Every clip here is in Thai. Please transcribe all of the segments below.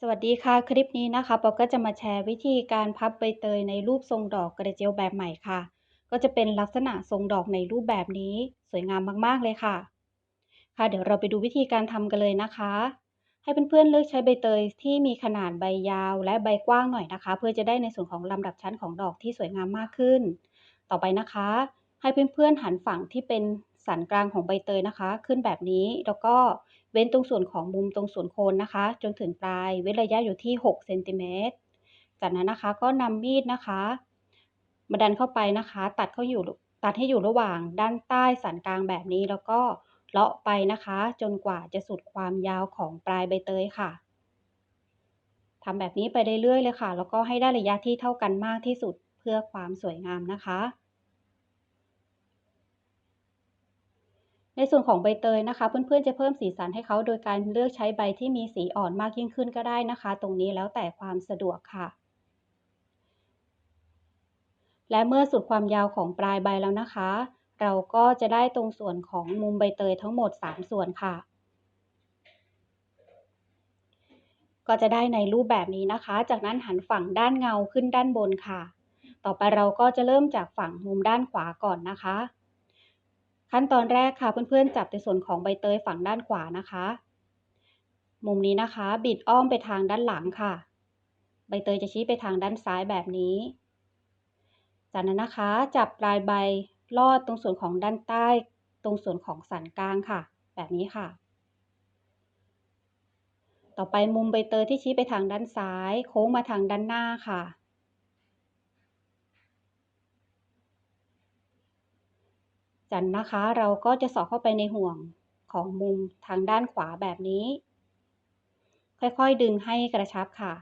สวัสดีค่ะ คลิปนี้นะคะปอก็จะมาแชร์วิธีการพับใบเตยในรูปทรงดอกกระเจียวแบบใหม่ค่ะ ก็จะเป็นลักษณะทรงดอกในรูปแบบนี้ สวยงามมากๆเลยค่ะ ค่ะ เดี๋ยวเราไปดูวิธีการทำกันเลยนะคะ ให้เพื่อนๆเลือกใช้ใบเตยที่มีขนาดใบยาวและใบกว้างหน่อยนะคะ เพื่อจะได้ในส่วนของลำดับชั้นของดอกที่สวยงามมากขึ้น ต่อไปนะคะ ให้เพื่อนๆหันฝั่งที่เป็นสันกลางของใบเตยนะคะ ขึ้นแบบนี้แล้วก็ เว้นตรงส่วนของมุมตรงส่วนโคนนะคะ จนถึงปลาย เว้นระยะอยู่ที่6เซนติเมตรจากนั้นนะคะก็นำมีดนะคะ มาดันเข้าไปนะคะ ตัดเข้าอยู่ตัดให้อยู่ระหว่างด้านใต้สันกลางแบบนี้แล้วก็เลาะไปนะคะ จนกว่าจะสุดความยาวของปลายใบเตยค่ะทำแบบนี้ไปเรื่อยๆเลยค่ะ แล้วก็ให้ได้ระยะที่เท่ากันมากที่สุดเพื่อความสวยงามนะคะ ในส่วนของใบเตยนะคะ เพื่อนๆจะเพิ่มสีสันให้เขาโดยการเลือกใช้ใบที่มีสีอ่อนมากยิ่งขึ้นก็ได้นะคะ ตรงนี้แล้วแต่ความสะดวกค่ะ และเมื่อสุดความยาวของปลายใบแล้วนะคะ เราก็จะได้ตรงส่วนของมุมใบเตยทั้งหมด 3 ส่วนค่ะ ก็จะได้ในรูปแบบนี้นะคะ จากนั้นหันฝั่งด้านเงาขึ้นด้านบนค่ะ ต่อไปเราก็จะเริ่มจากฝั่งมุมด้านขวาก่อนนะคะ ขั้นตอนแรกค่ะเพื่อนๆจับในส่วนของใบเตยฝั่งด้านขวานะคะ มุมนี้นะคะ บิดอ้อมไปทางด้านหลังค่ะ ใบเตยจะชี้ไปทางด้านซ้ายแบบนี้ จากนั้นนะคะ จับปลายใบลอดตรงส่วนของด้านใต้ ตรงส่วนของสันกลางค่ะ แบบนี้ค่ะ ต่อไปมุมใบเตยที่ชี้ไปทางด้านซ้าย โค้งมาทางด้านหน้าค่ะ จันนะคะ เราก็จะสอดเข้าไปในห่วงของมุมทางด้านขวาแบบนี้ ค่อยๆดึงให้กระชับค่ะ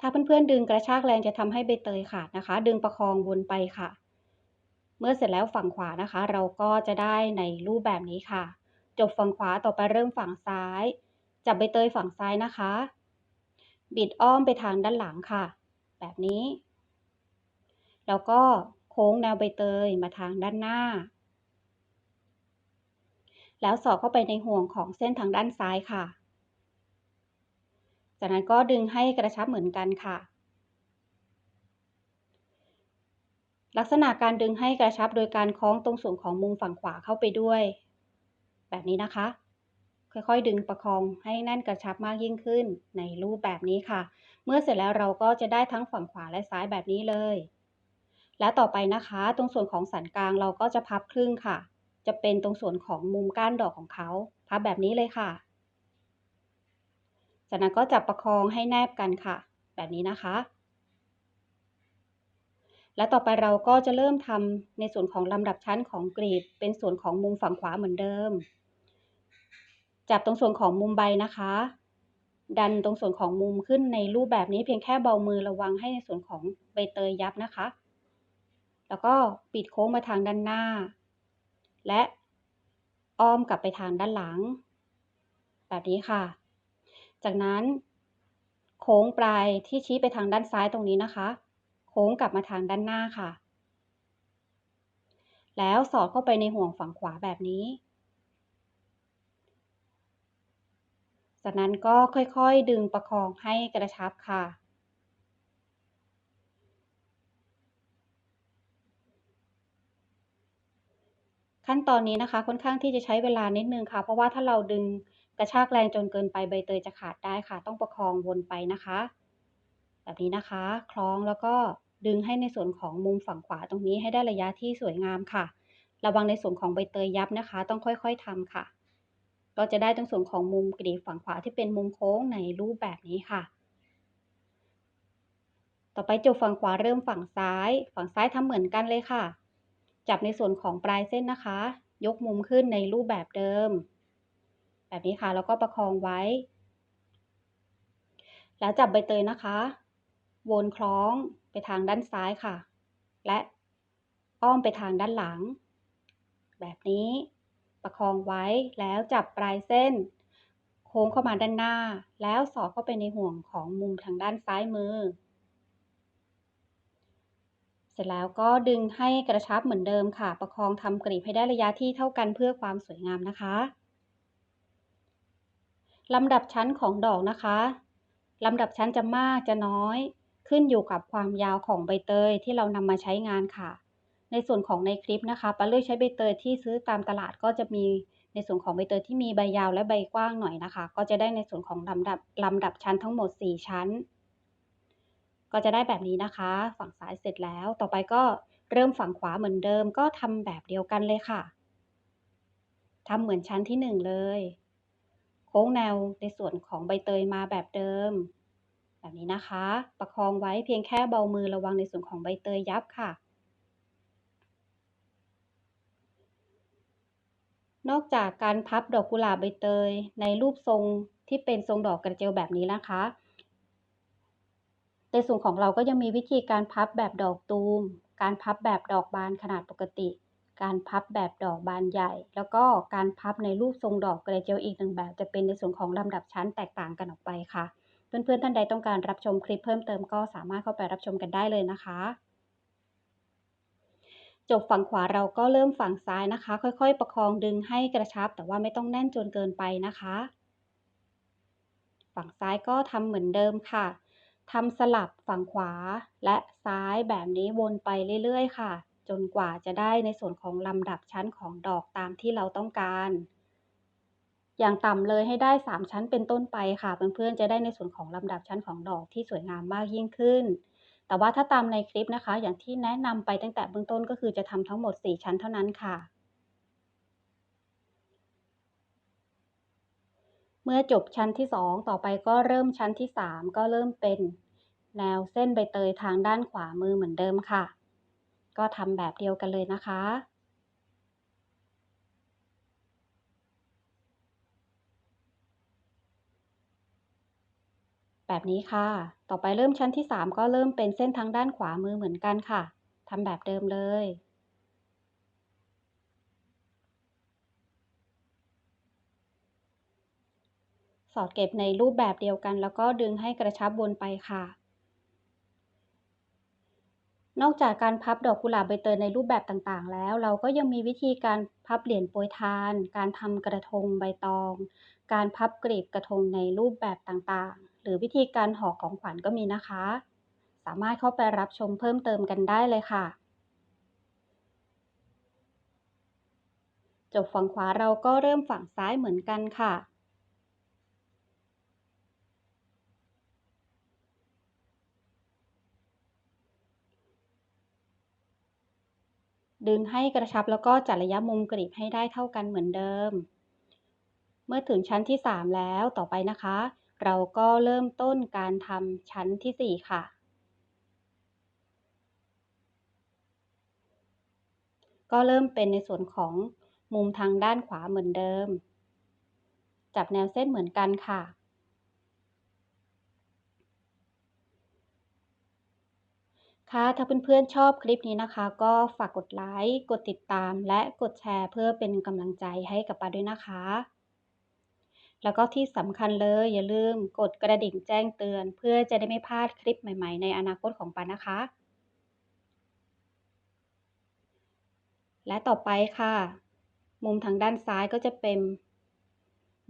ถ้าเพื่อนๆดึงกระชากแรงจะทำให้ใบเตยขาดนะคะ ดึงประคองวนไปค่ะ เมื่อเสร็จแล้วฝั่งขวานะคะ เราก็จะได้ในรูปแบบนี้ค่ะ จบฝั่งขวาต่อไปเริ่มฝั่งซ้าย จับใบเตยฝั่งซ้ายนะคะ บิดอ้อมไปทางด้านหลังค่ะ แบบนี้ แล้วก็โค้งแนวใบเตยมาทางด้านหน้า แล้วสอดเข้าไปในห่วงของเส้นทางด้านซ้ายค่ะ จากนั้นก็ดึงให้กระชับเหมือนกันค่ะ ลักษณะการดึงให้กระชับโดยการคล้องตรงส่วนของมุมฝั่งขวาเข้าไปด้วย แบบนี้นะคะ ค่อยๆ ดึงประคองให้แน่นกระชับมากยิ่งขึ้นในรูปแบบนี้ค่ะ เมื่อเสร็จแล้วเราก็จะได้ทั้งฝั่งขวาและซ้ายแบบนี้เลย และต่อไปนะคะ ตรงส่วนของสันกลางเราก็จะพับครึ่งค่ะ จะเป็นตรงส่วนของมุมก้านดอกของเขาพับแบบนี้เลยค่ะ จากนั้นก็จับประคองให้แนบกันค่ะ แบบนี้นะคะ และต่อไปเราก็จะเริ่มทำในส่วนของลำดับชั้นของกรีบ เป็นส่วนของมุมฝั่งขวาเหมือนเดิม จับตรงส่วนของมุมใบนะคะดันตรงส่วนของมุมขึ้นในรูปแบบนี้เพียงแค่เบามือระวังให้ในส่วนของใบเตยยับนะคะ แล้วก็ปิดโค้งมาทางด้านหน้า และอ้อมกลับไปทางด้านหลัง แบบนี้ค่ะ จากนั้น โค้งปลายที่ชี้ไปทางด้านซ้ายตรงนี้นะคะ โค้งกลับมาทางด้านหน้าค่ะ แล้วสอดเข้าไปในห่วงฝั่งขวาแบบนี้ จากนั้นก็ค่อยๆดึงประคองให้กระชับค่ะ ขั้นตอนนี้นะคะค่อนข้างที่จะใช้เวลานิดนึงค่ะ เพราะว่าถ้าเราดึงกระชากแรงจนเกินไปใบเตยจะขาดได้ค่ะ ต้องประคองวนไปนะคะ แบบนี้นะคะ คล้องแล้วก็ดึงให้ในส่วนของมุมฝั่งขวาตรงนี้ให้ได้ระยะที่สวยงามค่ะ ระวังในส่วนของใบเตยยับนะคะ ต้องค่อยๆทำค่ะ ก็จะได้ตรงส่วนของมุมกรีบฝั่งขวาที่เป็นมุมโค้งในรูปแบบนี้ค่ะ ต่อไปจบฝั่งขวาเริ่มฝั่งซ้าย ฝั่งซ้ายทำเหมือนกันเลยค่ะ จับในส่วนของปลายเส้นนะคะ ยกมุมขึ้นในรูปแบบเดิม แบบนี้ค่ะ แล้วก็ประคองไว้ แล้วจับใบเตยนะคะ วนคล้องไปทางด้านซ้ายค่ะ และอ้อมไปทางด้านหลัง แบบนี้ประคองไว้แล้วจับปลายเส้น โค้งเข้ามาด้านหน้า แล้วสอดเข้าไปในห่วงของมุมทางด้านซ้ายมือ เสร็จแล้วก็ดึงให้กระชับเหมือนเดิมค่ะ ประคองทำกรีบให้ได้ระยะที่เท่ากันเพื่อความสวยงามนะคะลำดับชั้นของดอกนะคะลำดับชั้นจะมากจะน้อย ขึ้นอยู่กับความยาวของใบเตยที่เรานำมาใช้งานค่ะ ในส่วนของในคลิปนะคะปาเลือกใช้ใบเตยที่ซื้อตามตลาดก็จะมีในส่วนของใบเตยที่มีใบยาวและใบกว้างหน่อยนะคะ ก็จะได้ในส่วนของลำดับลำดับชั้นทั้งหมด 4 ชั้น ก็จะได้แบบนี้นะคะ ฝั่งซ้ายเสร็จแล้ว ต่อไปก็เริ่มฝั่งขวาเหมือนเดิม ก็ทำแบบเดียวกันเลยค่ะทำเหมือนชั้นที่1เลย โค้งแนวในส่วนของใบเตยมาแบบเดิม แบบนี้นะคะ ประคองไว้เพียงแค่เบามือระวังในส่วนของใบเตยยับค่ะนอกจากการพับดอกกุหลาบใบเตยในรูปทรงที่เป็นทรงดอกกระเจียวแบบนี้นะคะ ในส่วนของเราก็ยังมีวิธีการพับแบบดอกตูม การพับแบบดอกบานขนาดปกติ การพับแบบดอกบานใหญ่ แล้วก็การพับในรูปทรงดอกกระเจียวอีกหนึ่งแบบ จะเป็นในส่วนของลำดับชั้นแตกต่างกันออกไปค่ะ เพื่อนๆท่านใดต้องการรับชมคลิปเพิ่มเติมก็สามารถเข้าไปรับชมกันได้เลยนะคะจบฝั่งขวาเราก็เริ่มฝั่งซ้ายนะคะ ค่อยๆ ประคองดึงให้กระชับ แต่ว่าไม่ต้องแน่นจนเกินไปนะคะ ฝั่งซ้ายก็ทำเหมือนเดิมค่ะ ทำสลับฝั่งขวาและซ้ายแบบนี้วนไปเรื่อยๆ ค่ะ จนกว่าจะได้ในส่วนของลำดับชั้นของดอกตามที่เราต้องการ อย่างต่ำเลยให้ได้ 3 ชั้นเป็นต้นไปค่ะ เพื่อนๆ จะได้ในส่วนของลำดับชั้นของดอกที่สวยงามมากยิ่งขึ้น แต่ว่าถ้าตามในคลิปนะคะ อย่างที่แนะนำไปตั้งแต่เบื้องต้นก็คือจะทำทั้งหมด 4 ชั้นเท่านั้นค่ะ เมื่อจบชั้นที่ 2 ต่อไปก็เริ่มชั้นที่ 3 ก็เริ่มเป็นแนวเส้นใบเตยทางด้านขวามือเหมือนเดิมค่ะ ก็ทำแบบเดียวกันเลยนะคะ แบบนี้ค่ะ ต่อไปเริ่มชั้นที่ 3 ก็เริ่มเป็นเส้นทางด้านขวามือเหมือนกันค่ะทำแบบเดิมเลย สอดเก็บในรูปแบบเดียวกัน แล้วก็ดึงให้กระชับวนไปค่ะ นอกจากการพับดอกกุหลาบใบเตยในรูปแบบต่างๆ แล้ว เราก็ยังมีวิธีการพับเหรียญโปรยทาน การทำกระทงใบตอง การพับกรีบกระทงในรูปแบบต่างๆ หรือวิธีการห่อของขวัญก็มีนะคะ สามารถเข้าไปรับชมเพิ่มเติมกันได้เลยค่ะจบฝั่งขวาเราก็เริ่มฝั่งซ้ายเหมือนกันค่ะ ดึงให้กระชับแล้วก็จัดระยะมุมกรีบให้ได้เท่ากันเหมือนเดิม เมื่อถึงชั้นที่ 3 แล้วต่อไปนะคะ เราก็เริ่มต้นการทำชั้นที่ 4 ค่ะ ก็เริ่มเป็นในส่วนของมุมทางด้านขวาเหมือนเดิม จับแนวเส้นเหมือนกันค่ะ ค่ะถ้าเพื่อนๆชอบคลิปนี้นะคะ ก็ฝากกดไลค์กดติดตาม และกดแชร์เพื่อเป็นกำลังใจให้กับปาด้วยนะคะ แล้วก็ที่สำคัญเลยอย่าลืมกดกระดิ่งแจ้งเตือน เพื่อจะได้ไม่พลาดคลิปใหม่ๆ ในอนาคตของปานะคะ และต่อไปค่ะ มุมทางด้านซ้ายก็จะเป็น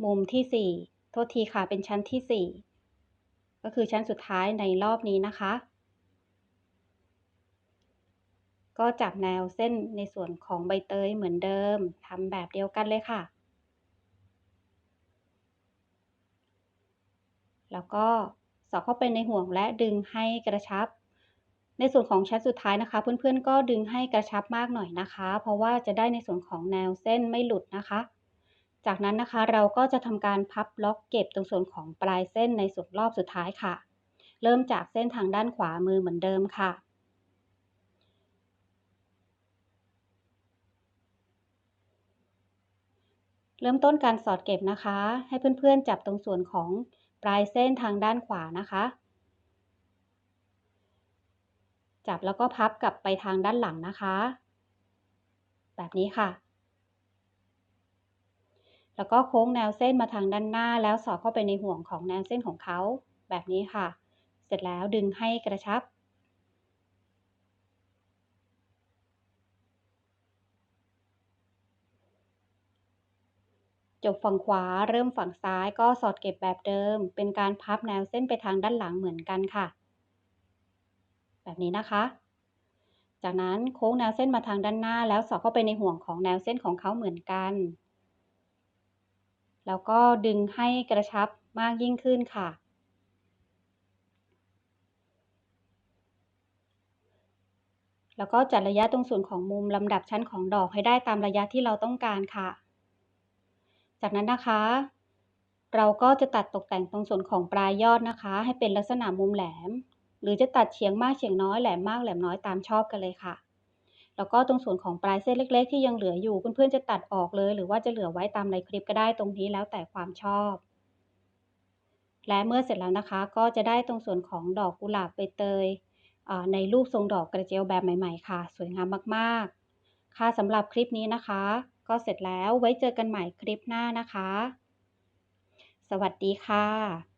มุมที่ 4 โทษทีค่ะเป็นชั้นที่ 4 ก็คือชั้นสุดท้ายในรอบนี้นะคะ ก็จับแนวเส้นในส่วนของใบเตยเหมือนเดิมทำแบบเดียวกันเลยค่ะ แล้วก็สอดเข้าไปในห่วงและดึงให้กระชับ ในส่วนของชั้นสุดท้ายนะคะ เพื่อนๆก็ดึงให้กระชับมากหน่อยนะคะ เพราะว่าจะได้ในส่วนของแนวเส้นไม่หลุดนะคะ จากนั้นนะคะเราก็จะทำการพับล็อกเก็บตรงส่วนของปลายเส้นในส่วนรอบสุดท้ายค่ะ เริ่มจากเส้นทางด้านขวามือเหมือนเดิมค่ะ เริ่มต้นการสอดเก็บนะคะ ให้เพื่อนๆจับตรงส่วนของปลายเส้นทางด้านขวานะคะ จับแล้วก็พับกลับไปทางด้านหลังนะคะ แบบนี้ค่ะ แล้วก็โค้งแนวเส้นมาทางด้านหน้า แล้วสอดเข้าไปในห่วงของแนวเส้นของเขาแบบนี้ค่ะ เสร็จแล้วดึงให้กระชับ จบฝั่งขวาเริ่มฝั่งซ้ายก็สอดเก็บแบบเดิม เป็นการพับแนวเส้นไปทางด้านหลังเหมือนกันค่ะ แบบนี้นะคะ จากนั้นโค้งแนวเส้นมาทางด้านหน้า แล้วสอดเข้าไปในห่วงของแนวเส้นของเขาเหมือนกัน แล้วก็ดึงให้กระชับมากยิ่งขึ้นค่ะแล้วก็จัดระยะตรงส่วนของมุมลำดับชั้นของดอกให้ได้ตามระยะที่เราต้องการค่ะ จากนั้นนะคะ เราก็จะตัดตกแต่งตรงส่วนของปลายยอดนะคะ ให้เป็นลักษณะมุมแหลม หรือจะตัดเฉียงมากเฉียงน้อยแหลมมากแหลมน้อยตามชอบกันเลยค่ะ แล้วก็ตรงส่วนของปลายเส้นเล็ก ๆ ที่ยังเหลืออยู่เพื่อนๆจะตัดออกเลย หรือว่าจะเหลือไว้ตามในคลิปก็ได้ตรงนี้แล้วแต่ความชอบ และเมื่อเสร็จแล้วนะคะ ก็จะได้ตรงส่วนของดอกกุหลาบใบเตยในรูปทรงดอกกระเจียวแบบใหม่ ๆ ค่ะ สวยงามมากๆ ค่ะสำหรับคลิปนี้นะคะ ก็เสร็จแล้วไว้เจอกันใหม่คลิปหน้านะคะ สวัสดีค่ะ